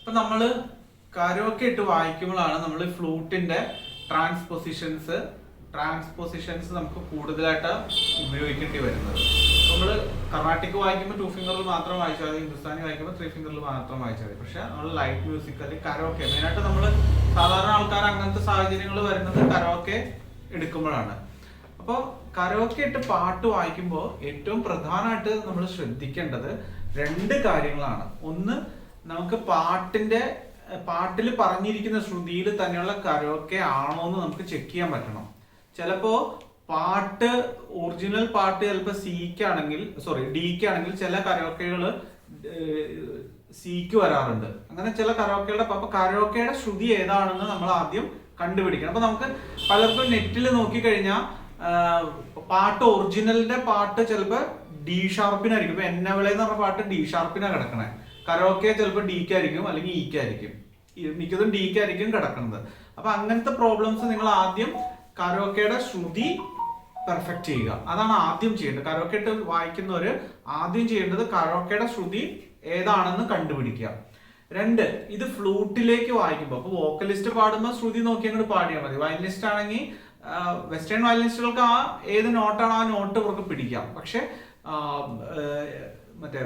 അപ്പൊ നമ്മൾ കരോക്കെ ഇട്ട് വായിക്കുമ്പോഴാണ് നമ്മൾ ഫ്ലൂട്ടിന്റെ ട്രാൻസ്പൊസിഷൻസ് ട്രാൻസ്പൊസിഷൻസ് നമുക്ക് കൂടുതലായിട്ട് ഉപയോഗിക്കേണ്ടി വരുന്നത്. നമ്മൾ കർണാട്ടിക് വായിക്കുമ്പോൾ ടു ഫിംഗറിൽ മാത്രം വായിച്ചാൽ മതി ഹിന്ദുസ്ഥാനി വായിക്കുമ്പോൾ ത്രീ ഫിംഗറിൽ മാത്രം വായിച്ചാൽ മതി. പക്ഷെ നമ്മൾ ലൈറ്റ് മ്യൂസിക് അല്ലെങ്കിൽ കരോക്കെ മെയിനായിട്ട് നമ്മൾ സാധാരണ ആൾക്കാർ അങ്ങനത്തെ സാഹചര്യങ്ങൾ വരുന്നത് കരോക്കെ എടുക്കുമ്പോഴാണ്. അപ്പോൾ കരോക്കെ ഇട്ട് പാട്ട് വായിക്കുമ്പോൾ ഏറ്റവും പ്രധാനമായിട്ട് നമ്മൾ ശ്രദ്ധിക്കേണ്ടത് രണ്ട് കാര്യങ്ങളാണ്. ഒന്ന് നമുക്ക് പാട്ടിന്റെ പാട്ടിൽ പറഞ്ഞിരിക്കുന്ന ശ്രുതിയിൽ തന്നെയുള്ള കരോക്കെ ആണോ എന്ന് നമുക്ക് ചെക്ക് ചെയ്യാൻ പറ്റണം. ചിലപ്പോ പാട്ട് ഒറിജിനൽ പാട്ട് ചിലപ്പോൾ സിക്കാണെങ്കിൽ സോറി ഡിക്ക് ആണെങ്കിൽ ചില കരോക്കകൾ സിക്ക് വരാറുണ്ട്. അങ്ങനെ ചില കരോക്കയുടെ അപ്പൊ കരോക്കയുടെ ശ്രുതി ഏതാണെന്ന് നമ്മൾ ആദ്യം കണ്ടുപിടിക്കണം. അപ്പൊ നമുക്ക് പലർക്കും നെറ്റിൽ നോക്കിക്കഴിഞ്ഞാൽ പാട്ട് ഒറിജിനലിന്റെ പാട്ട് ചിലപ്പോൾ ഡി ഷാർപ്പിനായിരിക്കും ഇപ്പൊ എന്നവളെ എന്ന് പറഞ്ഞ പാട്ട് ഡി ഷാർപ്പിനാണ് കിടക്കണേ. കരോക്കെ ചിലപ്പോൾ ഡിക്കായിരിക്കും അല്ലെങ്കിൽ ഇക്കായിരിക്കും മിക്കതും ഡിക്കായിരിക്കും കിടക്കുന്നത്. അപ്പൊ അങ്ങനത്തെ പ്രോബ്ലംസ് നിങ്ങൾ ആദ്യം കരോക്കയുടെ ശ്രുതി പെർഫെക്റ്റ് ചെയ്യുക. അതാണ് ആദ്യം ചെയ്യേണ്ടത്. കരോക്കെ വായിക്കുന്നവര് ആദ്യം ചെയ്യേണ്ടത് കരോക്കയുടെ ശ്രുതി ഏതാണെന്ന് കണ്ടുപിടിക്കുക. രണ്ട് ഇത് ഫ്ലൂട്ടിലേക്ക് വായിക്കുമ്പോൾ അപ്പൊ വോക്കലിസ്റ്റ് പാടുമ്പോൾ ശ്രുതി നോക്കി അങ്ങോട്ട് പാടിയാൽ മതി. വയലിനിസ്റ്റ് ആണെങ്കിൽ വെസ്റ്റേൺ വയലിനിസ്റ്റുകൾക്ക് ആ ഏത് നോട്ടാണ് ആ നോട്ട് ഇവർക്ക് പിടിക്കാം. പക്ഷെ മറ്റേ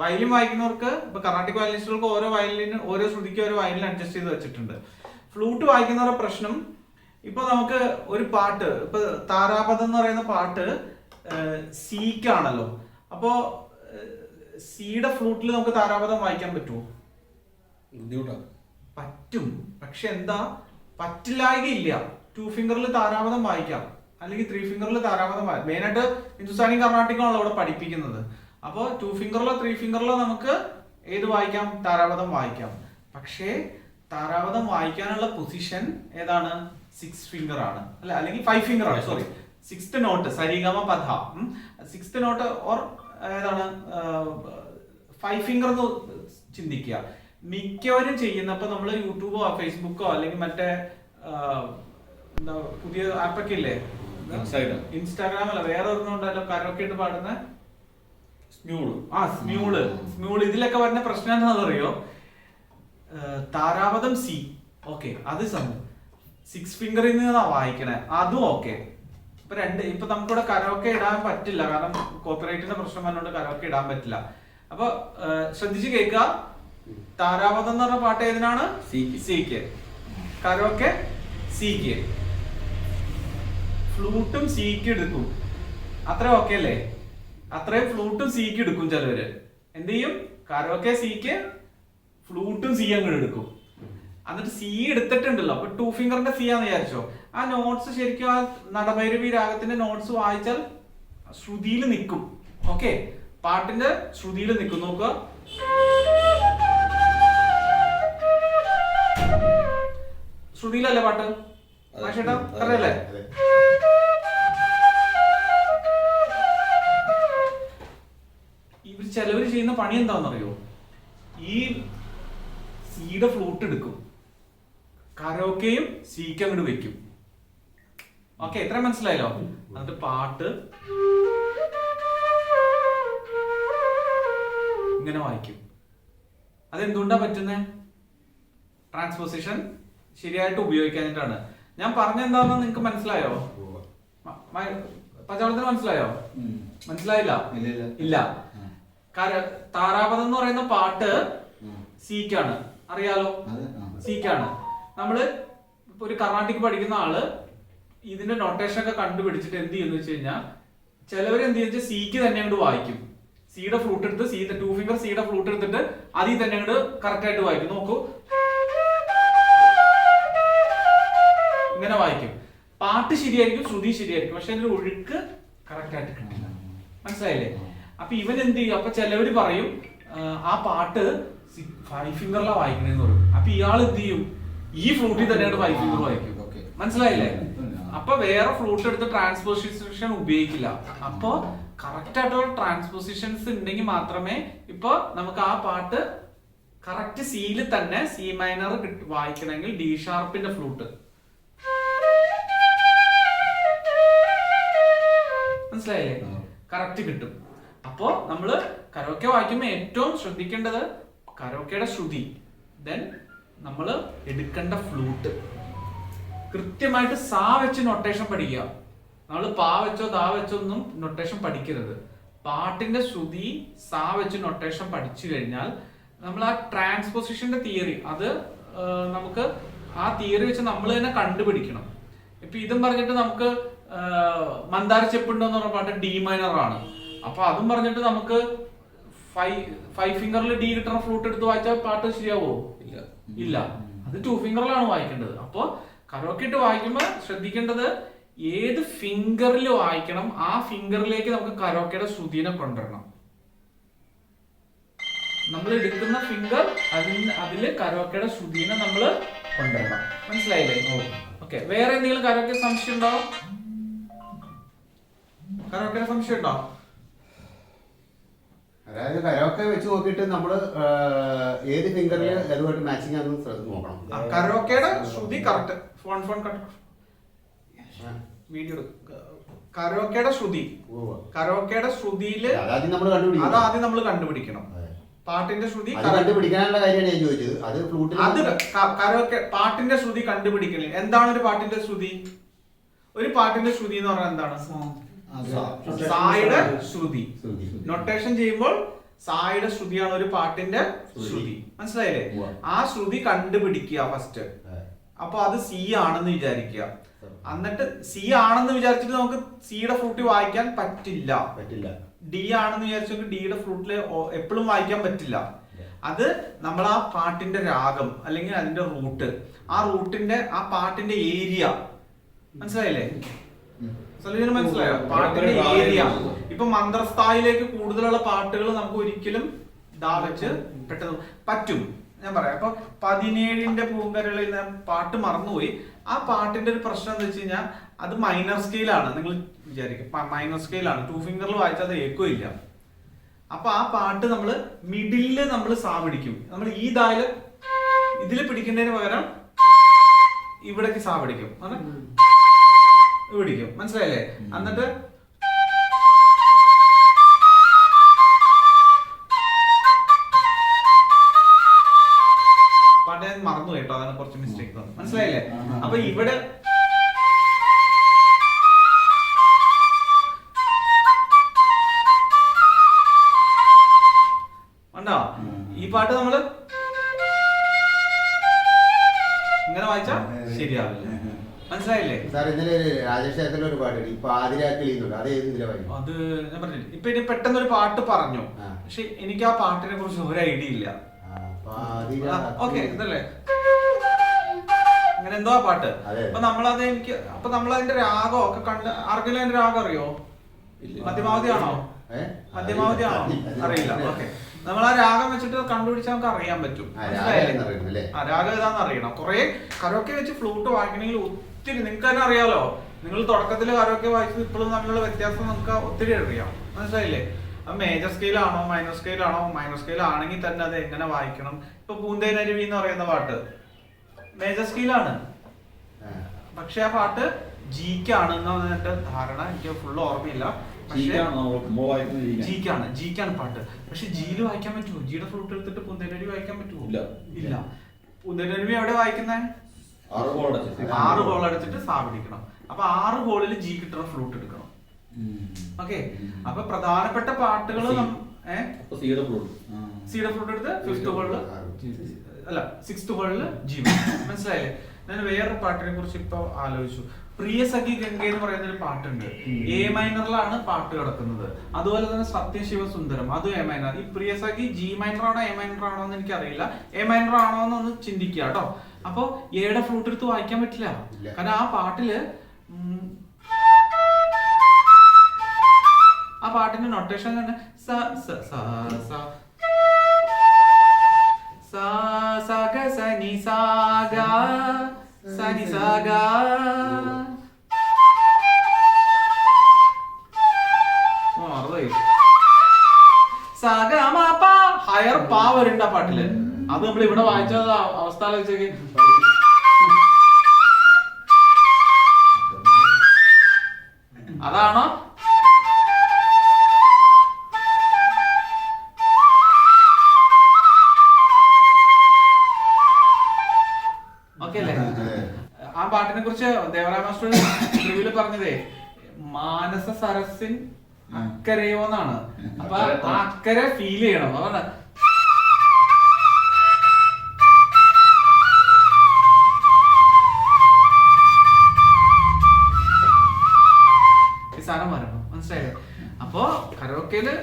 വയലിൻ വായിക്കുന്നവർക്ക് ഇപ്പൊ കർണാട്ടിക് വയലിനിസ്റ്റുകൾക്ക് ഓരോ വയലിന് ഓരോ ശ്രുതിക്ക് ഓരോ വയലിൻ അഡ്ജസ്റ്റ് ചെയ്ത് വെച്ചിട്ടുണ്ട്. ഫ്ലൂട്ട് വായിക്കുന്നവരുടെ പ്രശ്നം ഇപ്പൊ നമുക്ക് ഒരു പാട്ട് ഇപ്പൊ താരാപഥം എന്ന് പറയുന്ന പാട്ട് സീക്കാണല്ലോ. അപ്പോ സിയുടെ ഫ്ലൂട്ടിൽ നമുക്ക് താരാപഥം വായിക്കാൻ പറ്റുമോ? ബുദ്ധിമുട്ടാണ് പറ്റും. പക്ഷെ എന്താ? പറ്റില്ലായികയില്ല. ടു ഫിംഗറിൽ താരാപഥം വായിക്കാം. അല്ലെങ്കിൽ ത്രീ ഫിംഗറിൽ താരാപഥം വായിക്കാം മെയിനായിട്ട് ഹിന്ദുസ്ഥാനി കർണാട്ടിക്കാണല്ലോ അവിടെ പഠിപ്പിക്കുന്നത്. അപ്പോൾ ടു ഫിംഗറിലോ ത്രീ ഫിംഗറിലോ നമുക്ക് ഏത് വായിക്കാം? താരാപഥം വായിക്കാം. പക്ഷേ താരാപഥം വായിക്കാനുള്ള പൊസിഷൻ ഏതാണ്? സിക്സ് ഫിംഗർ ആണ്. അല്ല? അല്ലെങ്കിൽ ഫൈവ് ഫിംഗർ ആണ് സോറി സിക്സ്ത് നോട്ട് സരിഗമ പഥ. സിക്സ്ത് നോട്ട് ഓർ ഏതാണ്? ഫൈവ് ഫിംഗർ എന്ന് ചിന്തിക്കുക. മിക്കവരും ചെയ്യുന്ന ഇപ്പൊ നമ്മൾ യൂട്യൂബോ ഫേസ്ബുക്കോ അല്ലെങ്കിൽ മറ്റേ എന്താ പുതിയ ആപ്പൊക്കെ ഇല്ലേ. ഇൻസ്റ്റാഗ്രാം അല്ല വേറെ ഒരെണ്ണം ഉണ്ടല്ലോ കരോക്കെ ഇട്ട് പാടുന്ന. സ്മ്യൂൾ. ആ സ്മ്യൂൾ. സ്മ്യൂൾ. ഇതിലൊക്കെ വരുന്ന പ്രശ്നം എന്താണെന്ന് അറിയോ താരാപഥം സി. ഓക്കെ അത് സംഭവം സിക്സ് ഫിംഗറിൽ നിന്നാ വായിക്കണേ. അതും ഓക്കെ. ഇപ്പൊ രണ്ട് ഇപ്പൊ നമുക്കിവിടെ കരോക്കെ ഇടാൻ പറ്റില്ല. കാരണം കോപ്പറേറ്റിന്റെ പ്രശ്നം വന്നുകൊണ്ട് കരോക്കെ ഇടാൻ പറ്റില്ല. അപ്പൊ ശ്രദ്ധിച്ച് കേൾക്കുക താരാപഥം എന്ന് പറഞ്ഞ പാട്ട് ഏതിനാണ്. സിക്ക്. കരോക്കെ സിക്ക്. ഫ്ലൂട്ടും സിക്ക് എടുക്കും. അത്ര ഓക്കെ അല്ലേ? അത്രയും ഫ്ലൂട്ടും സിക്ക് എടുക്കും ചിലവര്. എന്ത് ചെയ്യും? കരോക്കെ സിക്ക് ഫ്ലൂട്ടും സി അങ്ങോട്ട് എടുക്കും. എന്നിട്ട് സി എടുത്തിട്ടുണ്ടല്ലോ. അപ്പൊ ടു ഫിംഗറിന്റെ സി ആന്ന് വിചാരിച്ചോ? ആ നോട്ട്സ് ശരിക്കും ആ നടഭൈരവി രാഗത്തിന്റെ നോട്ട്സ് വായിച്ചാൽ ശ്രുതിയിൽ നിൽക്കും. ഓക്കെ പാട്ടിന്റെ ശ്രുതിയിൽ നിൽക്കും. നോക്കുക. ശ്രുതിയിലല്ലേ പാട്ട്? ചേട്ടാ അറിയല്ലേ പണി എന്താണെന്നറിയോ? ഈ സിയുടെ ഫ്ലൂട്ട് എടുക്കും. കരോക്കെയും സിക്ക് അങ്ങോട്ട് വെക്കും. ഓക്കെ എത്ര മനസ്സിലായല്ലോ? എന്നിട്ട് പാട്ട് ഇങ്ങനെ വായിക്കും. അതെന്തുകൊണ്ടാ പറ്റുന്നേ? ട്രാൻസ്പോസിഷൻ ശരിയായിട്ട് ഉപയോഗിക്കാനായിട്ടാണ് ഞാൻ പറഞ്ഞ എന്താണെന്ന് നിങ്ങൾക്ക് മനസ്സിലായോ പച്ചവളത്തിന് മനസ്സിലായോ? മനസ്സിലായില്ല? ഇല്ല, താരാപഥം എന്ന് പറയുന്ന പാട്ട് സീക്കാണ്. അറിയാലോ? സീക്കാണ്. നമ്മൾ ഒരു കർണാട്ടിക് പഠിക്കുന്ന ആൾ ഇതിന്റെ നൊട്ടേഷൻ ഒക്കെ കണ്ടുപിടിച്ചിട്ട് എന്ത് ചെയ്യുന്നു വെച്ച് കഴിഞ്ഞാൽ ചിലവർ എന്ത് ചെയ്യുന്ന സിക്ക് തന്നെ അങ്ങോട്ട് വായിക്കും. സിയുടെ ഫ്ലൂട്ട് എടുത്ത് സി ടു ഫിംഗർ സിയുടെ ഫ്ലൂട്ട് എടുത്തിട്ട് അതിൽ തന്നെ അങ്ങോട്ട് കറക്റ്റ് ആയിട്ട് വായിക്കും. നോക്കൂ. ഇങ്ങനെ വായിക്കും. പാട്ട് ശരിയായിരിക്കും ശ്രുതി ശരിയായിരിക്കും. പക്ഷെ അതിന്റെ ഒഴുക്ക് കറക്റ്റ് ആയിട്ട് കിട്ടില്ല മനസ്സിലായില്ലേ? അപ്പൊ ഇവൻ എന്ത് ചെയ്യും? അപ്പൊ ചിലവര് പറയും ആ, പാട്ട് ഫൈവ് ഫിംഗറിലാ വായിക്കണേന്ന് പറയും. അപ്പൊ ഇയാൾ എന്ത് ചെയ്യും? ഈ ഫ്ലൂട്ടിൽ തന്നെയാണ് ഫൈവ് ഫിംഗർ വായിക്കും ഓക്കേ. മനസ്സിലായില്ലേ. അപ്പൊ വേറെ ഫ്ലൂട്ട് എടുത്ത് ട്രാൻസ്പോസിഷൻ ഉപയോഗിക്കില്ല. അപ്പൊ കറക്റ്റ് ആയിട്ടുള്ള ട്രാൻസ്പോസിഷൻസ് ഉണ്ടെങ്കിൽ മാത്രമേ ഇപ്പൊ നമുക്ക് ആ പാട്ട് കറക്റ്റ് സിയിൽ തന്നെ സി മൈനർ വായിക്കണമെങ്കിൽ ഡി ഷാർപ്പിന്റെ ഫ്ലൂട്ട്. മനസ്സിലായില്ലേ. കറക്റ്റ് കിട്ടും. അപ്പോ നമ്മൾ കരോക്കെ വായിക്കുമ്പോൾ ഏറ്റവും ശ്രദ്ധിക്കേണ്ടത് കരോക്കയുടെ ശ്രുതി. ദെൻ നമ്മൾ എടുക്കേണ്ട ഫ്ലൂട്ട് കൃത്യമായിട്ട് സാ വെച്ച് നൊട്ടേഷൻ പഠിക്കുക. നമ്മൾ പാ വെച്ചോ താ വെച്ചോ ഒന്നും നൊട്ടേഷൻ പഠിക്കരുത്. പാട്ടിന്റെ ശ്രുതി സാ വെച്ച് നൊട്ടേഷൻ പഠിച്ചു കഴിഞ്ഞാൽ നമ്മൾ ആ ട്രാൻസ്പോസിഷന്റെ തിയറി അത് നമുക്ക് ആ തിയറി വെച്ച് നമ്മൾ തന്നെ കണ്ടുപിടിക്കണം. ഇപ്പൊ ഇതും പറഞ്ഞിട്ട് നമുക്ക് മന്ദാര ചെപ്പുണ്ടോ എന്ന് പറഞ്ഞ പാട്ട് ഡി മൈനർ ആണ്. അപ്പൊ അതും പറഞ്ഞിട്ട് നമുക്ക് ഫൈവ് ഫൈവ് ഫിംഗറിൽ ഡി കിട്ടണ ഫ്ലൂട്ട് എടുത്ത് വായിച്ചാൽ പാട്ട് ശരിയാവോ? ഇല്ല. ഇല്ല. അത് ടു ഫിംഗറിലാണ് വായിക്കേണ്ടത്. അപ്പോ കരോക്കിട്ട് വായിക്കുമ്പോ വായിക്കുമ്പോൾ ശ്രദ്ധിക്കേണ്ടത് ഏത് ഫിംഗറിൽ വായിക്കണം ആ ഫിംഗറിലേക്ക് നമുക്ക് കരോക്കയുടെ ശ്രുതിനെ കൊണ്ടുവരണം. നമ്മൾ എടുക്കുന്ന ഫിംഗർ അതിന് അതിൽ കരോക്കയുടെ ശ്രുതിനെ നമ്മൾ കൊണ്ടുവരണം. മനസ്സിലായില്ലേ? ഓക്കെ വേറെ എന്തെങ്കിലും കരോക്കെ സംശയം ഉണ്ടോ? കരോക്കയുടെ സംശയം ഉണ്ടോ? അതായത് കരോക്കെ വെച്ച് നോക്കിയിട്ട് നമ്മൾ ഏത് ഫിംഗറിൽ അതുമായിട്ട് മാച്ചിങ് ആണെന്ന് ശ്രദ്ധ നോക്കണം. ആ, കരോക്കയുടെ ശ്രുതി correct phone phone cut video കരോക്കയുടെ ശ്രുതി. കരോക്കയുടെ ശ്രുതിയിൽ അതാദ്യം നമ്മൾ കണ്ടുപിടിക്കണം. അതാദ്യം നമ്മൾ കണ്ടുപിടിക്കണം. പാട്ടിന്റെ ശ്രുതി കണ്ടുപിടിക്കാനുള്ള കാര്യമാണ് ഞാൻ ചോദിച്ചത്. അത് ഫ്ലൂട്ടിൽ അത് കരോക്കെ പാട്ടിന്റെ ശ്രുതി കണ്ടുപിടിക്കണേ എന്താണ് ഒരു പാട്ടിന്റെ ശ്രുതി? ഒരു പാട്ടിന്റെ ശ്രുതി എന്ന് പറഞ്ഞാൽ എന്താണ്? സായുടെ ശ്രുതി. നൊട്ടേഷൻ ചെയ്യുമ്പോൾ സായുടെ ശ്രുതിയാണ് ഒരു പാട്ടിന്റെ ശ്രുതി. മനസ്സിലായില്ലേ? ആ ശ്രുതി കണ്ടുപിടിക്കുക ഫസ്റ്റ്. അപ്പൊ അത് സി ആണെന്ന് വിചാരിക്കുക. എന്നിട്ട് സി ആണെന്ന് വിചാരിച്ചിട്ട് നമുക്ക് സിയുടെ ഫ്രൂട്ട് വായിക്കാൻ പറ്റില്ല. പറ്റില്ല. ഡി ആണെന്ന് വിചാരിച്ചെങ്കിൽ ഡിയുടെ ഫ്രൂട്ടിൽ എപ്പോഴും വായിക്കാൻ പറ്റില്ല. അത് നമ്മൾ ആ പാട്ടിന്റെ രാഗം അല്ലെങ്കിൽ അതിന്റെ റൂട്ട്. ആ റൂട്ടിന്റെ ആ പാട്ടിന്റെ ഏരിയ. മനസ്സിലായില്ലേ? സലീമിന് മനസ്സിലായോ? പാട്ടിന്റെ ഏരിയ. ഇപ്പൊ മന്ത്രസ്ഥായിലേക്ക് കൂടുതലുള്ള പാട്ടുകൾ നമുക്ക് ഒരിക്കലും ദാ വെച്ച് പെട്ടെന്ന് പറ്റും. ഞാൻ പറയാം. അപ്പൊ പതിനേഴിന്റെ പൂങ്കരളിൽ ഞാൻ പാട്ട് മറന്നുപോയി. ആ പാട്ടിന്റെ ഒരു പ്രശ്നം എന്ന് വെച്ച് കഴിഞ്ഞാൽ അത് മൈനർ സ്കെയിലാണ് നിങ്ങൾ വിചാരിക്കും. മൈനർ സ്കെയിലാണ് ടു ഫിംഗറിൽ വായിച്ചാൽ അത് ഏക്കോ ഇല്ല. അപ്പൊ ആ പാട്ട് നമ്മൾ മിഡിൽ നമ്മൾ സാ പിടിക്കും. നമ്മൾ ഈ ദാൽ ഇതിൽ പിടിക്കുന്നതിന് പകരം ഇവിടേക്ക് സാ പിടിക്കും. പിടിക്കും മനസ്സിലായില്ലേ? എന്നിട്ട് പാട്ട് ഞാൻ മറന്നു കേട്ടോ. അതാണ് കുറച്ച് മിസ്റ്റേക്ക് വന്നു മനസ്സിലായില്ലേ? അപ്പൊ ഇവിടെ ഉണ്ടോ ഈ പാട്ട് നമ്മൾ ഇങ്ങനെ വായിച്ചാ ശരിയാവില്ല. മനസ്സിലായില്ലേ? സാർ ഇന്നലെ രാജേഷ് ചേട്ടന്റെ ഒരു പാട്ടുണ്ട് ഇപ്പൊ ആതിരാക്കിളി എന്നുണ്ട്. അത് ഏത് ഇതിലെ അത് ഞാൻ പറഞ്ഞില്ല? ഇപ്പൊ ഇനി പെട്ടെന്ന് ഒരു പാട്ട് പറഞ്ഞു. പക്ഷെ എനിക്ക് ആ പാട്ടിനെ കുറിച്ച് ഒരു ഐഡിയ ഇല്ല. ഓക്കെ ഇതല്ലേ? അങ്ങനെ എന്തോ പാട്ട്. അപ്പൊ നമ്മളത് എനിക്ക് അപ്പൊ നമ്മൾ അതിന്റെ രാഗം ഒക്കെ കണ്ട് ആർക്കെങ്കിലും അതിന്റെ രാഗം അറിയോ. മധ്യമാവധി ആണോ? മധ്യമാവധി ആണോ? അറിയില്ല. ഓക്കെ. നമ്മൾ ആ രാഗം വെച്ചിട്ട് കണ്ടുപിടിച്ചാൽ നമുക്ക് അറിയാൻ പറ്റും. മനസ്സിലായില്ലേ? ആ രാഗം ഏതാന്ന് അറിയണം. കുറെ കരോക്കെ വെച്ച് ഫ്ലൂട്ട് വായിക്കണമെങ്കിൽ ഒത്തിരി നിങ്ങൾക്ക് തന്നെ അറിയാലോ? നിങ്ങൾ തുടക്കത്തിൽ കരോക്കെ വായിച്ചു ഇപ്പോഴും തമ്മിലുള്ള വ്യത്യാസം നമുക്ക് ഒത്തിരി അറിയാം. മനസ്സിലായില്ലേ? അത് മേജർ സ്കെയിലാണോ മൈനസ് മൈനർ സ്കെയിലാണോ മൈനർ സ്കെയിൽ ആണെങ്കിൽ തന്നെ അത് എങ്ങനെ വായിക്കണം? ഇപ്പൊ പൂന്തേനരുവി എന്ന് പറയുന്ന പാട്ട്. മേജർ സ്കെയിലാണ്. പക്ഷെ ആ പാട്ട് ജിക്കാണ് എന്നുള്ളതിന്റെ ധാരണ. എനിക്ക് ഫുൾ ഓർമ്മയില്ല. ജിക്കാണ് ജിക്കാണ് പാട്ട്. പക്ഷെ ജിയിൽ വായിക്കാൻ പറ്റുമോ? ജിയുടെ ഫ്രൂട്ട് എടുത്തിട്ട് പൂന്തേനരുവി വായിക്കാൻ പറ്റുമോ. ഇല്ല. പൂന്തേനരുവി എവിടെ വായിക്കുന്നേ? ആറ് ബോൾ അടച്ചു ആറ് അടിച്ചിട്ട് സാപിടിക്കണം അപ്പൊ ആറ് ഹോളിൽ ജി കിട്ടുന്ന ഫ്ലൂട്ട് എടുക്കണം. ഓക്കെ അപ്പൊ പ്രധാനപ്പെട്ട പാട്ടുകൾ സീഡ ഫ്ലൂട്ട് ഫ്ലൂട്ട് എടുത്ത് ഫിഫ്ത് ഹോളിൽ അല്ല സിക്സ്ത് ഹോളിൽ ജി മനസ്സിലായില്ലേ? ഞാൻ വേറൊരു പാട്ടിനെ കുറിച്ച് ഇപ്പൊ ആലോചിച്ചു. പ്രിയ സഖി ഗംഗ എന്ന് പറയുന്ന ഒരു പാട്ടുണ്ട് എ മൈനറിലാണ് പാട്ട് കിടക്കുന്നത്. അതുപോലെ തന്നെ സത്യശിവ സുന്ദരം. അതും എ മൈനർ ഈ പ്രിയ സഖി ജി മൈനർ ആണോ എ മൈനർ ആണോ എന്ന് എനിക്കറിയില്ല. എ മൈനർ ആണോ എന്നൊന്ന് ചിന്തിക്കുക കേട്ടോ. അപ്പൊ എയുടെ ഫ്ലൂട്ട് എടുത്ത് വായിക്കാൻ പറ്റില്ല. കാരണം ആ പാട്ടിൽ ആ പാട്ടിന്റെ നൊട്ടേഷൻ തന്നെ സ സ സ സ. സാഗ സനി സാഗ. സ സാഗ. സാഗ മ പ. ഹയർ പാ വരുന്നുണ്ട് ആ പാട്ടിൽ. അത് നമ്മൾ ഇവിടെ വായിച്ച അവസ്ഥ അതാണോ? അല്ലേ? ആ പാട്ടിനെ കുറിച്ച് ദേവരായ മാസ്റ്റർ പറഞ്ഞതേ മാനസ സരസിൻ അക്കരയോന്നാണ് അപ്പൊ അക്കരെ ഫീൽ ചെയ്യണം. അതാണ് കരോക്കയിൽ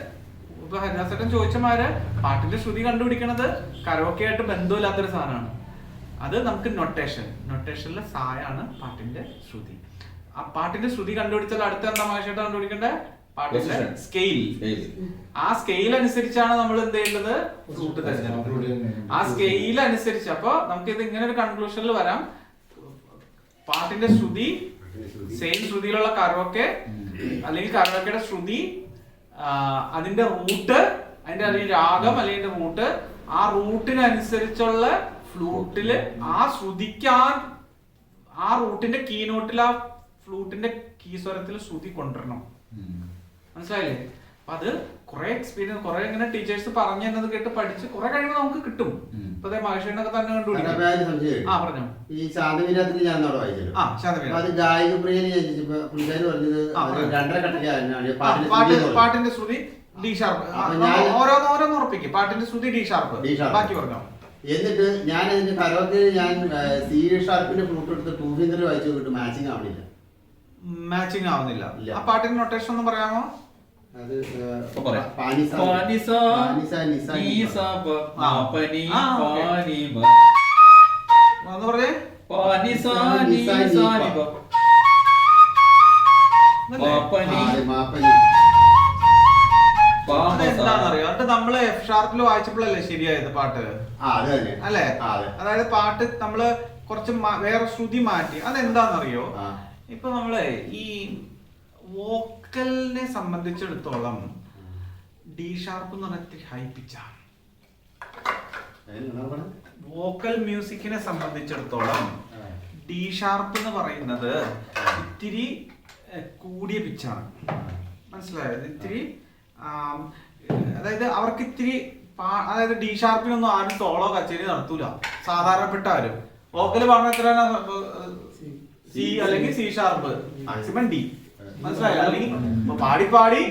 ഇപ്പൊ ഹരിദാസേട്ടൻ ചോദിച്ചമാര് പാട്ടിന്റെ ശ്രുതി കണ്ടുപിടിക്കണത് കരോക്കെ ആയിട്ട് ബന്ധമില്ലാത്തൊരു സാധനമാണ് അത് നമുക്ക് നൊട്ടേഷൻ നൊട്ടേഷനിലെ സായാണ് പാട്ടിന്റെ ശ്രുതി. ആ പാട്ടിന്റെ ശ്രുതി കണ്ടുപിടിച്ചാൽ അടുത്ത എന്താ മാഷായിട്ട് കണ്ടുപിടിക്കേണ്ടത് പാട്ടിന്റെ സ്കെയിൽ ആ സ്കെയിൽ അനുസരിച്ചാണ് നമ്മൾ എന്ത് ചെയ്യേണ്ടത്? റൂട്ട് തിരഞ്ഞെടുക്കുന്നത് ആ സ്കെയിൽ അനുസരിച്ച് അപ്പൊ നമുക്ക് ഇത് ഇങ്ങനെ ഒരു കൺക്ലൂഷനിൽ വരാം. പാട്ടിന്റെ ശ്രുതി സെയിം ശ്രുതിയിലുള്ള കരോക്കെ അല്ലെങ്കിൽ കരോക്കയുടെ ശ്രുതി അതിന്റെ റൂട്ട് അതിന്റെ അല്ലെങ്കിൽ രാഗം അല്ലെങ്കിൽ റൂട്ട് ആ റൂട്ടിനനുസരിച്ചുള്ള ഫ്ലൂട്ടിൽ ആ ശ്രുതിക്കാൻ ആ റൂട്ടിന്റെ കീ നോട്ടിൽ ആ ഫ്ലൂട്ടിന്റെ കീ സ്വരത്തിൽ ശ്രുതി കൊണ്ടുവരണം. മനസ്സിലായില്ലേ? അത് കുറെ എക്സ്പീരിയൻസ് കുറെ ഇങ്ങനെ ടീച്ചേഴ്സ് പറഞ്ഞു തന്നത് കേട്ട് പഠിച്ച് കുറെ കഴിയുമ്പോൾ നമുക്ക് കിട്ടും. ഇപ്പൊ മഹേഷനൊക്കെ തന്നെ കണ്ടുപിടിക്കും. ആ പറഞ്ഞു. ഈ ശാന്തവീരത്തിൽ ഞാൻ അവിടെ വായിച്ചല്ലോ. ആ ശാന്തവീര അപ്പൊ അത് ഗായിക പ്രിയന് ഞാൻ പുള്ളിക്കാര് പറഞ്ഞത് രണ്ടര കട്ടക്കാരനാണ് പാട്ടിന്റെ പാട്ട് ശ്രുതി ഡി ഷാർപ്പ്. ഓരോന്ന് ഓരോന്ന് ഉറപ്പിക്കും. പാട്ടിന്റെ ശ്രുതി ഡി ഷാർപ്പ്. ബാക്കി പറഞ്ഞോ. എന്നിട്ട് ഞാൻ ഇതിന്റെ കരോക്കെ ഞാൻ സി ഷാർപ്പിന്റെ ഫ്ലൂട്ട് എടുത്ത് ടൂ ഫിംഗർ വായിച്ചു മാച്ചിങ് ആവുന്നില്ല മാച്ചിങ് ആവുന്നില്ല. ആ പാട്ടിന്റെ നൊട്ടേഷൻ ഒന്ന് പറയാമോ? നമ്മൾ എഫ് ഷാർപ്പിൽ വായിച്ചപ്പോഴല്ലേ ശരിയായത് പാട്ട്? അല്ലേ? അതായത് പാട്ട് നമ്മൾ കുറച്ച് വേറെ ശ്രുതി മാറ്റി. അതെന്താന്നറിയോ ഇപ്പൊ നമ്മളെ ഈ വോക്കലിനെ സംബന്ധിച്ചിടത്തോളം ഡി ഷാർപ്പ് എന്ന് പറഞ്ഞാൽ ഇത്തിരി ഹൈ പിച്ചാണ് വോക്കൽ മ്യൂസിക്കിനെ സംബന്ധിച്ചിടത്തോളം. ഡി ഷാർപ്പ് എന്ന് പറയുന്നത് ഇത്തിരി കൂടിയ പിച്ചാണ് മനസ്സിലായത് ഇത്തിരി അതായത് അവർക്ക് ഇത്തിരി അതായത് ഡി ഷാർപ്പിനൊന്നും ആരും സോളോ കച്ചേരി നടത്തൂല. സാധാരണപ്പെട്ട ആരും? വോക്കൽ പറഞ്ഞ എത്ര സി. അല്ലെങ്കിൽ സി ഷാർപ്പ്. മാക്സിമം ഡി മനസ്സിലായോ? അല്ലെങ്കിൽ പാടി പാടി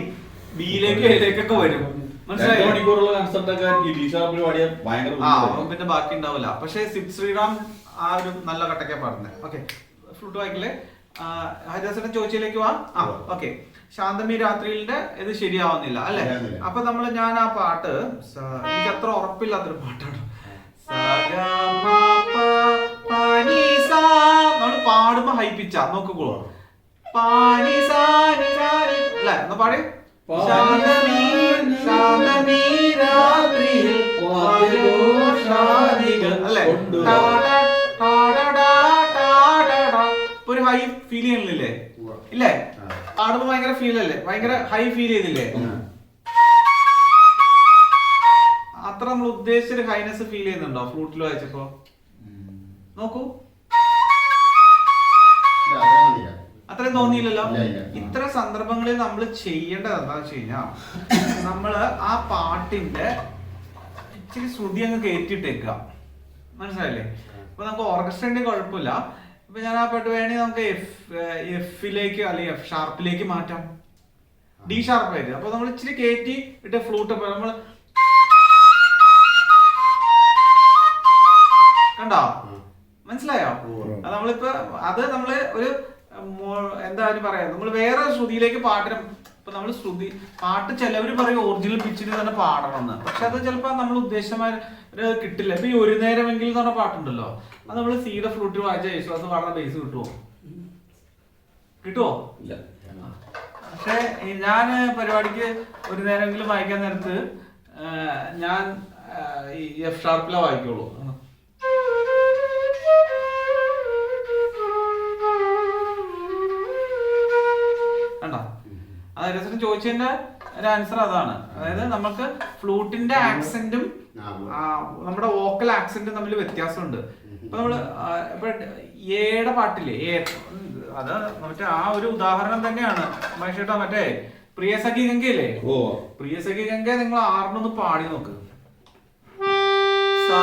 ബിയിലേക്ക് എയിലേക്കൊക്കെ വരും. മനസ്സിലായി? മനസ്സിലായോ മണിക്കൂറുള്ള കൺസെപ്റ്റ് ഒക്കെ ഈ ഡി ഷാർപ്പിൽ പാടിയ ഭയങ്കര ആ. പിന്നെ ബാക്കി ഉണ്ടാവില്ല. പക്ഷെ സിബ് ശ്രീറാം ആ ഒരു നല്ല കട്ടൊക്കെ പാടുന്നത് ഓക്കെ ഫ്ലൂട്ട് വായിക്കില്ലേ? ഹരിദാസന്റെ ചോദിച്ചിലേക്ക് വാ. ആ ഓക്കെ. ശാന്തമി രാത്രിയിലെ ഇത് ശരിയാവുന്നില്ല അല്ലെ. അപ്പൊ നമ്മൾ ഞാൻ ആ പാട്ട് എനിക്ക് അത്ര ഉറപ്പില്ലാത്തൊരു പാട്ടാണ്. നമ്മൾ പാടുമ്പോ ഹൈപ്പിച്ച പിച്ച നോക്കുള്ളൂ പാനി സാനി സാനി അല്ലെ? ഒന്ന് പാടി. ഒരു ഹൈ ഫീൽ ചെയ്യണില്ലേ ഇല്ലേ? പാടുമ്പോ ഭയങ്കര ഫീൽ അല്ലേ? ഭയങ്കര ഹൈ ഫീൽ ചെയ്യുന്നില്ലേ? അത്ര നമ്മൾ ഉദ്ദേശിച്ചൊരു ഹൈനസ് ഫീൽ ചെയ്യുന്നുണ്ടോ? ഫ്രൂട്ടിൽ വായിച്ചപ്പോ നോക്കൂ. അത്രയും തോന്നിയില്ലല്ലോ? ഇത്ര. സന്ദർഭങ്ങളിൽ നമ്മൾ ചെയ്യേണ്ടത് എന്താ വെച്ച് കഴിഞ്ഞാൽ നമ്മൾ ആ പാട്ടിന്റെ ഇച്ചിരി ശ്രുതി അങ്ങ് കയറ്റിട്ടേക്കുക മനസ്സിലായില്ലേ? ഇപ്പൊ നമുക്ക് ഓർക്കസ്ട്രേന്റെ കുഴപ്പമില്ല. ഇപ്പൊ ഞാൻ ആ പാട്ട് വേണമെങ്കിൽ നമുക്ക് എഫ് എഫിലേക്ക് അല്ലെങ്കിൽ എഫ് ഷാർപ്പിലേക്ക് മാറ്റാം. ഡി ഷാർപ്പായിട്ട് അപ്പൊ നമ്മൾ ഇച്ചിരി കയറ്റി ഇട്ട് ഫ്ലൂട്ട് നമ്മൾ കണ്ടോ? മനസ്സിലായോ. അത് നമ്മളിപ്പോ അത് നമ്മൾ ഒരു മോ- പറയാം? നമ്മൾ വേറെ ശ്രുതിയിലേക്ക് പാടണം. ഇപ്പൊ നമ്മൾ ശ്രുതി പാട്ട് ചിലവര് പറയും ഒറിജിനൽ പിച്ചിന് തന്നെ പാടണം എന്ന് പക്ഷെ അത് ചിലപ്പോ നമ്മൾ ഉദ്ദേശമായ കിട്ടില്ല. ഇപ്പൊ ഈ ഒരു നേരമെങ്കിലും എന്ന് പറഞ്ഞ പാട്ടുണ്ടല്ലോ. അത് നമ്മൾ സീത ഫ്ലൂട്ടിൽ വായിച്ച അത് പാടുന്ന ബേസ് കിട്ടുമോ കിട്ടുമോ ഇല്ല. പക്ഷെ ഞാൻ പരിപാടിക്ക് ഒരു നേരമെങ്കിലും വായിക്കാൻ നേരത്ത് ഞാൻ ഈ എഫ് ഷാർപ്പിലെ വായിക്കുള്ളൂ. കണ്ടോ? അത് രസം ചോദിച്ചതിന്റെ ഒരു ആൻസർ അതാണ്. അതായത് നമുക്ക് ഫ്ലൂട്ടിന്റെ ആക്സെന്റും നമ്മുടെ വോക്കൽ ആക്സെന്റും തമ്മിൽ വ്യത്യാസമുണ്ട്. ഇപ്പൊ നമ്മൾ ഇപ്പൊ ഏടെ പാട്ടില്ലേ ഏ അത് മറ്റേ ആ ഒരു ഉദാഹരണം തന്നെയാണ്. മനുഷ്യട്ടാ മറ്റേ പ്രിയസഖി ഗംഗയില്ലേ? ഓ. പ്രിയസഖി ഗംഗ നിങ്ങൾ ആറിനൊന്ന് പാടി നോക്ക്. സാ,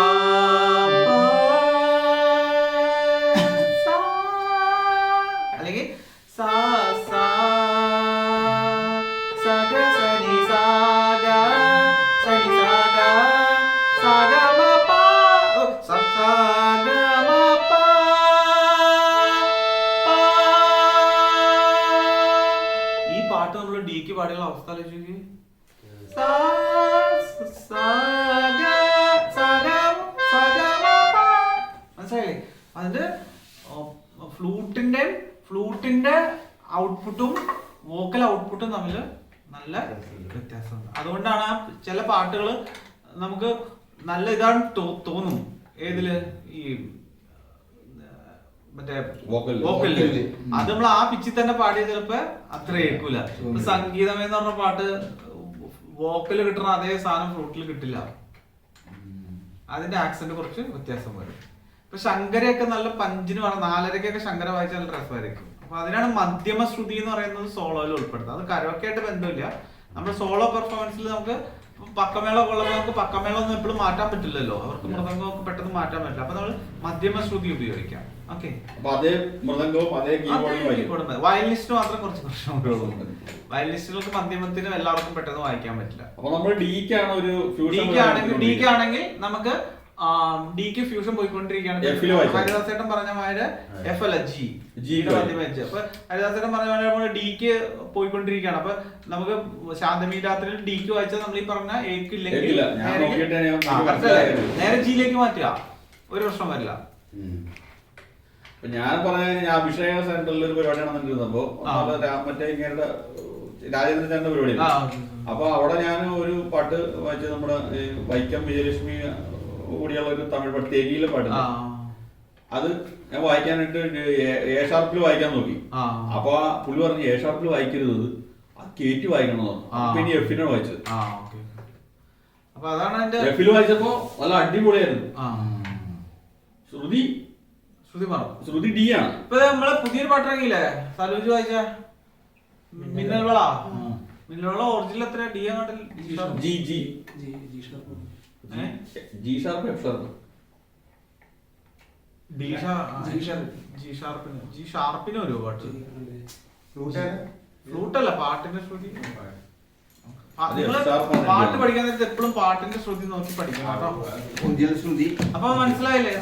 ഫ്ലൂട്ടിന്റെ ഫ്ലൂട്ടിന്റെ ഔട്ട്പുട്ടും വോക്കൽ ഔട്ട്പുട്ടും തമ്മിൽ നല്ല വ്യത്യാസമുണ്ട്. അതുകൊണ്ടാണ് ആ ചില പാട്ടുകൾ നമുക്ക് നല്ല ഇതാണ് തോന്നും ഏതിൽ? ഈ മറ്റേ Vocal. Vocal. അത് നമ്മൾ ആ പിച്ചിൽ തന്നെ പാടിയ ചിലപ്പോ അത്ര കേൾക്കൂല സംഗീതം എന്ന് പറഞ്ഞ പാട്ട് വോക്കൽ കിട്ടുന്ന അതേ സാധനം ഫ്ലൂട്ടിൽ കിട്ടില്ല. അതിന്റെ ആക്സെന്റ് കുറച്ച് വ്യത്യാസം വരും. ഇപ്പൊ ശങ്കരയൊക്കെ നല്ല പഞ്ചിന് പറഞ്ഞ നാലരക്കൊക്കെ ശങ്കര വായിച്ച നല്ല രസമായിരിക്കും. അപ്പൊ അതിനാണ് മധ്യമ ശ്രുതി എന്ന് പറയുന്നത് സോളോയിൽ ഉൾപ്പെടുത്തുന്നത് അത് കരോക്കായിട്ട് ബന്ധമില്ല. നമ്മുടെ സോളോ പെർഫോമൻസിൽ നമുക്ക് പക്കമേള കൊള്ളുമ്പോൾ നമുക്ക് പക്കമേള ഒന്നും എപ്പോഴും മാറ്റാൻ പറ്റില്ലല്ലോ. അവർക്ക് മൃദംഗമൊക്കെ പെട്ടെന്ന് മാറ്റാൻ പറ്റില്ല. അപ്പൊ നമ്മൾ മധ്യമ ശ്രുതി ഉപയോഗിക്കാം. ഓക്കെ. അതേ മൃദംഗവും അതേ കീബോർഡും വയലിനിസ്റ്റ് മാത്രം കുറച്ച് പ്രശ്നങ്ങളുള്ളൂ വയലിനിസ്റ്റുകൾക്ക് മധ്യമത്തിനും എല്ലാവർക്കും പെട്ടെന്ന് വായിക്കാൻ പറ്റില്ല. അപ്പൊ നമ്മൾ ഡിക്കാണ് ഒരു ഫ്യൂഷൻ ഡിക്ക് ആണെങ്കിൽ ആണെങ്കിൽ നമുക്ക് ഫ്യൂഷൻ പോയിക്കൊണ്ടിരിക്കുകയാണ്. ഹരിദാസേട്ടൻ പറഞ്ഞ മാതിരി എഫ് അല്ല ജി ജിയുടെ മധ്യമ എച്ച് അപ്പൊ ഹരിദാസേട്ടൻ പറഞ്ഞ മാതിരി നമ്മൾ ഡിക്ക് പോയിക്കൊണ്ടിരിക്കുകയാണ്. അപ്പൊ നമുക്ക് ശാന്തമി രാത്രിയിൽ ഡിക്ക് വായിച്ചാൽ നമ്മൾ ഈ പറഞ്ഞ എക്ക് ഇല്ലെങ്കിൽ നേരെ- ജിയിലേക്ക് മാറ്റുക. ഒരു പ്രശ്നം വരില്ല. ഞാൻ പറഞ്ഞ അഭിഷേക സെന്ററിൽ ഒരു പരിപാടി നടന്നിരുന്നപ്പോ ആ. മറ്റേ ഇങ്ങനെ രാജേന്ദ്ര ചേട്ടന്റെ പരിപാടി. അപ്പൊ അവിടെ ഞാൻ ഒരു പാട്ട് വായിച്ചത് നമ്മുടെ വൈക്കം വിജയലക്ഷ്മി കൂടിയുള്ള ഒരു തമിഴ് പാട്ട് തെരിയിലെ പാട്ട് ആ, അത് ഞാൻ വായിക്കാനായിട്ട് എ ഷാർപ്പിൽ വായിക്കാൻ നോക്കി. ആ. അപ്പൊ ആ പുള്ളി പറഞ്ഞു എ ഷാർപ്പിൽ വായിക്കരുത്. ആ അത് കയറ്റി വായിക്കണം പിന്നെ എഫിനാണ് വായിച്ചത്. എഫിൽ വായിച്ചപ്പോ നല്ല അടിപൊളിയായിരുന്നു. ആ. ശ്രുതി. ശ്രുതി പറഞ്ഞു ശ്രുതി ഡി ആണ്. ഇപ്പൊ നമ്മളെ പുതിയൊരു പാട്ട് ഇറങ്ങിയില്ലേ സലൂജ് വായിച്ച മിന്നൽവള മിന്നൽ ഒറിജിനൽ എത്ര ഡി അങ്ങോട്ട് G G. G G. Sharp F sharp D G ഷാർപ്പിന് G ഷാർപ്പിന് ഒരു പാട്ട്. ഫ്ലൂട്ടല്ല പാട്ടിന്റെ ശ്രുതി. പാട്ട് പഠിക്കാൻ നേരത്തെ എപ്പോഴും പാട്ടിന്റെ ശ്രുതി നോക്കി പഠിക്കണം കേട്ടോ. ശ്രുതി. അപ്പൊ മനസ്സിലായില്ലേ?